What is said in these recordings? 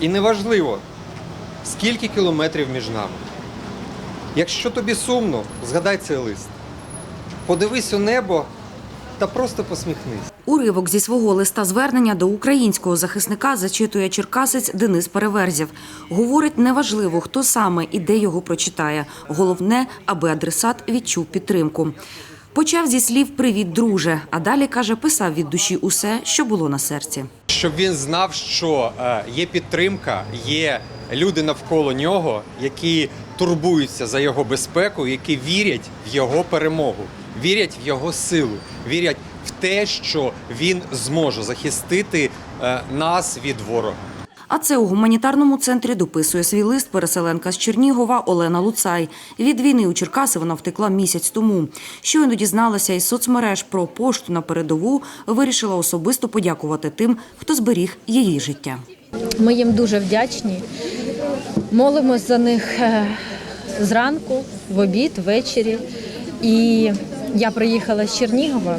І неважливо, скільки кілометрів між нами. Якщо тобі сумно, згадай цей лист. Подивись у небо та просто посміхнись. Уривок зі свого листа звернення до українського захисника зачитує черкасець Денис Переверзів. Говорить, неважливо, хто саме і де його прочитає. Головне, аби адресат відчув підтримку. Почав зі слів Привіт, друже. А далі каже, писав від душі усе, що було на серці. Щоб він знав, що е, є підтримка, є люди навколо нього, які турбуються за його безпеку, які вірять в його перемогу, вірять в його силу, вірять в те, що він зможе захистити е, нас від ворога. А це у гуманітарному центрі дописує свій лист переселенка з Чернігова Олена Луцай. Від війни у Черкаси вона втекла місяць тому. Щойно дізналася із соцмереж про пошту на передову, вирішила особисто подякувати тим, хто зберіг її життя. Ми їм дуже вдячні. Молимось за них е, зранку, в обід, ввечері. І я приїхала з Чернігова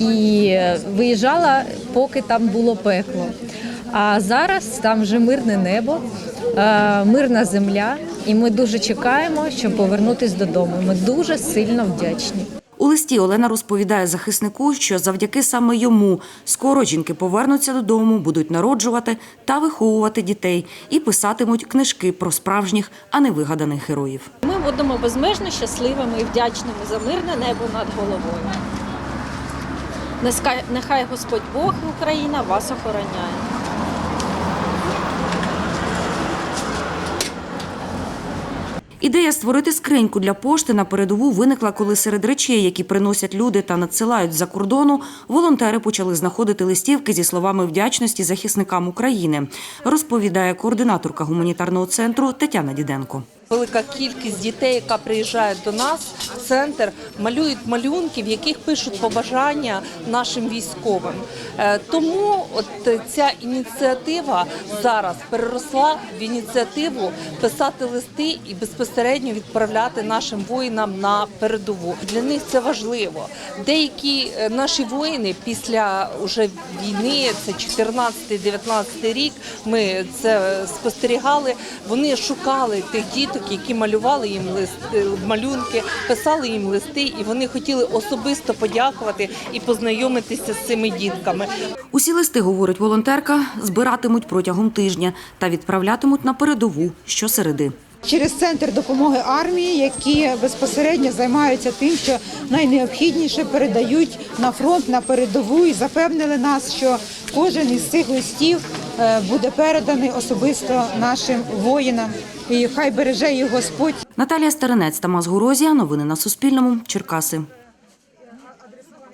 і е, виїжджала, поки там було пекло. А зараз там вже мирне небо, мирна земля, і ми дуже чекаємо, щоб повернутися додому. Ми дуже сильно вдячні. У листі Олена розповідає захиснику, що завдяки саме йому скоро жінки повернуться додому, будуть народжувати та виховувати дітей і писатимуть книжки про справжніх, а не вигаданих героїв. Ми будемо безмежно щасливими і вдячними за мирне небо над головою. Нехай, нехай Господь Бог і Україна вас охороняє. Ідея створити скриньку для пошти на передову виникла, коли серед речей, які приносять люди та надсилають з-за кордону, волонтери почали знаходити листівки зі словами вдячності захисникам України, розповідає координаторка гуманітарного центру Тетяна Діденко. Велика кількість дітей, яка приїжджає до нас центр, малюють малюнки, в яких пишуть побажання нашим військовим. Е, Тому от е, ця ініціатива зараз переросла в ініціативу писати листи і безпосередньо відправляти нашим воїнам на передову. Для них це важливо. Деякі е, наші воїни після уже війни, це 14-19 рік. Ми це спостерігали. Вони шукали тих діток, які малювали їм листи, малюнки, писали їм листи, і вони хотіли особисто подякувати і познайомитися з цими дітками. Усі листи, говорить волонтерка, збиратимуть протягом тижня та відправлятимуть на передову щосереди. через центр допомоги армії, які безпосередньо займаються тим, що найнеобхідніше передають на фронт на передову і запевнили нас, що кожен із цих листів буде переданий особисто нашим воїнам. І хай береже їх Господь. Наталія Старинець, Тамас Горозія. Новини на Суспільному. Черкаси.